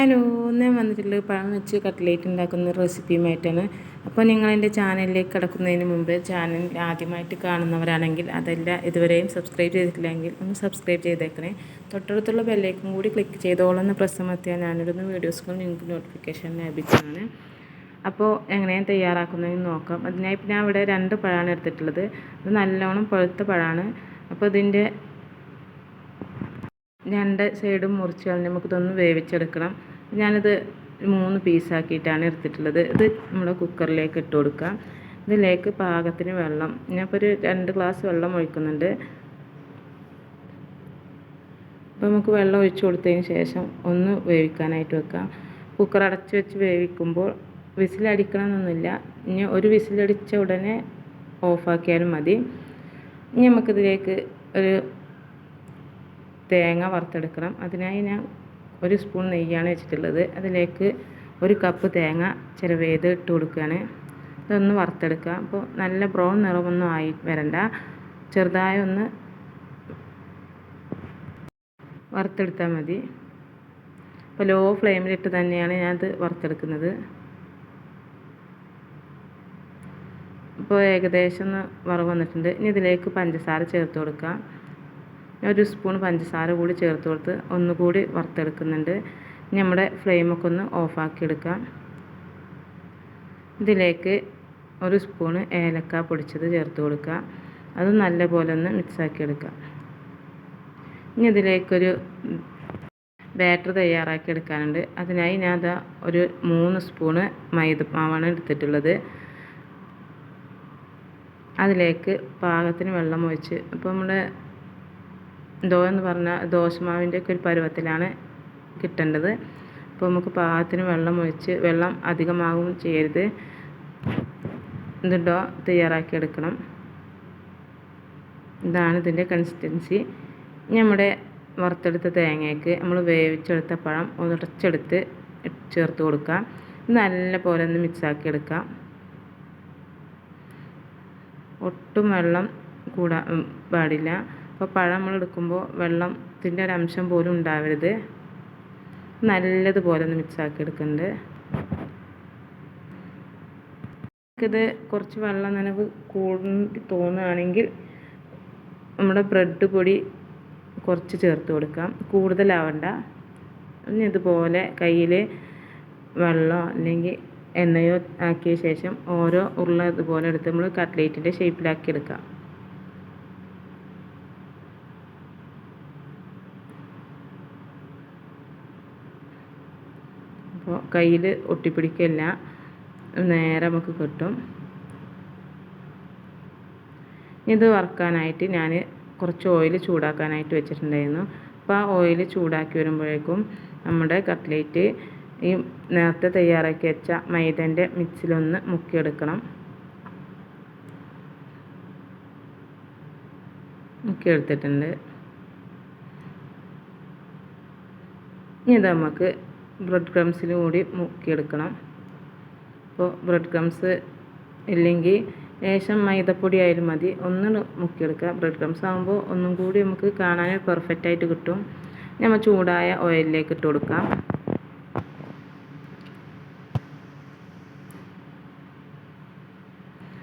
Hello ഞാൻ വന്നിട്ടുള്ളത് പഴം വെച്ച് കട്ട്ലേറ്റ് ഉണ്ടാക്കുന്ന റെസിപ്പിയുമായിട്ടാണ്. അപ്പോൾ നിങ്ങൾ എന്റെ ചാനലിലേക്ക് കിടക്കുന്നതിന് മുമ്പ് ചാനൽ ആദ്യമായിട്ട് കാണുന്നവരാണെങ്കിൽ അതെല്ലാം ഇതുവരെയും സബ്സ്ക്രൈബ് ചെയ്തിട്ടില്ലെങ്കിൽ ഒന്ന് സബ്സ്ക്രൈബ് ചെയ്തേക്കണേ. തൊട്ടടുത്തുള്ള ബെല്ലേക്കും കൂടി ക്ലിക്ക് ചെയ്തോളെന്ന് പ്രശ്നമെത്തിയാൽ ഞാനിടുന്ന വീഡിയോസുകൾ നിങ്ങൾക്ക് നോട്ടിഫിക്കേഷൻ ലഭിക്കുന്നതാണ്. അപ്പോൾ എങ്ങനെയാണ് തയ്യാറാക്കുന്നതെന്ന് നോക്കാം. അതിനായി ഞാൻ ഇവിടെ രണ്ട് പഴമാണ് എടുത്തിട്ടുള്ളത്. അത് നല്ലോണം പഴുത്ത പഴമാണ്. അപ്പോൾ ഇതിന്റെ രണ്ട് സൈഡും മുറിച്ച് കളഞ്ഞ് നമുക്കിതൊന്ന് വേവിച്ചെടുക്കണം. ഞാനിത് മൂന്ന് പീസാക്കിയിട്ടാണ് എടുത്തിട്ടുള്ളത്. ഇത് നമ്മൾ കുക്കറിലേക്ക് ഇട്ട് കൊടുക്കാം ഇതിലേക്ക് പാകത്തിന് വെള്ളം ഞാനിപ്പോൾ ഒരു രണ്ട് ഗ്ലാസ് വെള്ളം ഒഴിക്കുന്നുണ്ട്. അപ്പോൾ നമുക്ക് വെള്ളം ഒഴിച്ച് കൊടുത്തതിന് ശേഷം ഒന്ന് വേവിക്കാനായിട്ട് വെക്കാം. കുക്കർ അടച്ച് വെച്ച് വേവിക്കുമ്പോൾ വിസിലടിക്കണമെന്നൊന്നുമില്ല. ഇനി ഒരു വിസിലടിച്ച ഉടനെ ഓഫാക്കിയാലും മതി. ഇനി നമുക്കിതിലേക്ക് ഒരു തേങ്ങ വറുത്തെടുക്കണം. അതിനായി ഞാൻ ഒരു സ്പൂൺ നെയ്യാണ് വെച്ചിട്ടുള്ളത്. അതിലേക്ക് ഒരു കപ്പ് തേങ്ങ ചിരവേത് ഇട്ട് കൊടുക്കുകയാണ്. ഇതൊന്ന് വറുത്തെടുക്കുക. അപ്പോൾ നല്ല ബ്രൗൺ നിറമൊന്നും ആയി വരണ്ട. ചെറുതായി ഒന്ന് വറുത്തെടുത്താൽ മതി. അപ്പോൾ ലോ ഫ്ലെയിമിലിട്ട് തന്നെയാണ് ഞാനത് വറുത്തെടുക്കുന്നത്. ഇപ്പോൾ ഏകദേശം ഒന്ന് വറവ് വന്നിട്ടുണ്ട്. ഇനി ഇതിലേക്ക് പഞ്ചസാര ചേർത്ത് കൊടുക്കാം. ഒരു സ്പൂൺ പഞ്ചസാര കൂടി ചേർത്ത് കൊടുത്ത് ഒന്നുകൂടി വറുത്തെടുക്കുന്നുണ്ട്. നമ്മുടെ ഫ്ലെയിമൊക്കെ ഒന്ന് ഓഫാക്കി എടുക്കാം. ഇതിലേക്ക് ഒരു സ്പൂണ് ഏലക്ക പൊടിച്ചത് ചേർത്ത് കൊടുക്കുക. അത് നല്ലപോലെ ഒന്ന് മിക്സാക്കി എടുക്കാം. ഇനി ഇതിലേക്കൊരു ബാറ്റർ തയ്യാറാക്കി എടുക്കാനുണ്ട്. അതിനായി ഞാൻ അതാ ഒരു മൂന്ന് സ്പൂണ് മൈദ മാവാണ് എടുത്തിട്ടുള്ളത്. അതിലേക്ക് പാകത്തിന് വെള്ളം ഒഴിച്ച് അപ്പോൾ നമ്മുടെ ദോ എന്ന് പറഞ്ഞാൽ ദോശമാവിന്റെ ഒക്കെ ഒരു പരുവത്തിലാണ് കിട്ടേണ്ടത്. അപ്പോൾ നമുക്ക് പാകത്തിന് വെള്ളം ഒഴിച്ച് വെള്ളം അധികമാവും ചെയ്യരുത്. ഇത് ഡോ തയ്യാറാക്കി എടുക്കണം. ഇതാണ് ഇതിന്റെ കൺസിസ്റ്റൻസി നമ്മുടെ വറുത്തെടുത്ത തേങ്ങയ്ക്ക് നമ്മൾ വേവിച്ചെടുത്ത പഴം ഉടച്ചെടുത്ത് ചേർത്ത് കൊടുക്കാം നല്ല പോലെ ഒന്ന് മിക്സാക്കി എടുക്കാം ഒട്ടും വെള്ളം കൂടാൻ പാടില്ല. അപ്പോൾ പഴം നമ്മൾ എടുക്കുമ്പോൾ വെള്ളത്തിന്റെ ഒരു അംശം പോലും ഉണ്ടാവരുത്. നല്ലതുപോലെ ഒന്ന് മിക്സാക്കി എടുക്കുന്നുണ്ട് ഇത് കുറച്ച് വെള്ളം നനവ് കൂടി തോന്നുകയാണെങ്കിൽ നമ്മുടെ ബ്രെഡ് പൊടി കുറച്ച് ചേർത്ത് കൊടുക്കാം. കൂടുതലാവണ്ട. ഇനി ഇതുപോലെ കയ്യിൽ വെള്ളമോ അല്ലെങ്കിൽ എണ്ണയോ ആക്കിയ ശേഷം ഓരോ ഉരുള ഇതുപോലെ എടുത്ത് നമ്മൾ കട്ട്ലേറ്റിന്റെ ഷേപ്പിലാക്കി എടുക്കാം. അപ്പോൾ കയ്യിൽ ഒട്ടിപ്പിടിക്കില്ല. നേരെ നമുക്ക് കിട്ടും. ഇത് വറുക്കാനായിട്ട് ഞാൻ കുറച്ച് ഓയിൽ ചൂടാക്കാനായിട്ട് വെച്ചിട്ടുണ്ടായിരുന്നു. അപ്പോൾ ആ ഓയിൽ ചൂടാക്കി വരുമ്പോഴേക്കും നമ്മുടെ കട്ട്ലേറ്റ് ഈ നേരത്തെ തയ്യാറാക്കി വെച്ച മൈദന്റെ മിക്സിലൊന്ന് മുക്കിയെടുക്കണം. മുക്കിയെടുത്തിട്ടുണ്ട്. ഇനി ഇത് നമുക്ക് ബ്രെഡ് ക്രംസിൽ കൂടി മുക്കിയെടുക്കണം. അപ്പോൾ ബ്രെഡ് ക്രംസ് ഇല്ലെങ്കിൽ ലേശം മൈദപ്പൊടി ആയാലും മതി. ഒന്ന് മുക്കിയെടുക്കുക. ബ്രെഡ് ക്രംസ് ആകുമ്പോൾ ഒന്നും കൂടി നമുക്ക് കാണാൻ പെർഫെക്റ്റ് ആയിട്ട് കിട്ടും. നമ്മൾ ചൂടായ ഓയിലിലേക്ക് ഇട്ട് കൊടുക്കാം.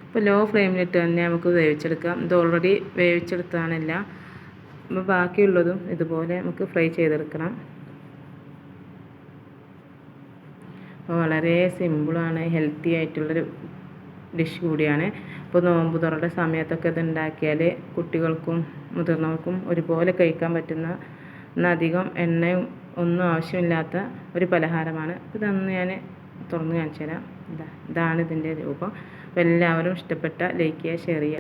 ഇപ്പോൾ ലോ ഫ്ലെയിമിലിട്ട് തന്നെ നമുക്ക് വേവിച്ചെടുക്കാം. ഇത് ഓൾറെഡി വേവിച്ചെടുത്താണല്ല അപ്പോൾ ബാക്കിയുള്ളതും ഇതുപോലെ നമുക്ക് ഫ്രൈ ചെയ്തെടുക്കണം. അപ്പോൾ വളരെ സിമ്പിളാണ് ഹെൽത്തി ആയിട്ടുള്ളൊരു ഡിഷ് കൂടിയാണ്. ഇപ്പോൾ നോമ്പ് തുറയുടെ സമയത്തൊക്കെ ഇത് ഉണ്ടാക്കിയാൽ കുട്ടികൾക്കും മുതിർന്നവർക്കും ഒരുപോലെ കഴിക്കാൻ പറ്റുന്ന അധികം എണ്ണയും ഒന്നും ആവശ്യമില്ലാത്ത ഒരു പലഹാരമാണ്. ഇതൊന്ന് ഞാൻ തുറന്ന് കാണിച്ചു തരാം. ഇതാ ഇതാണ് ഇതിന്റെ രൂപം. അപ്പോൾ എല്ലാവരും ഇഷ്ടപ്പെട്ട ലൈക്ക് ചെയ്യുക ഷെയർ ചെയ്യുക.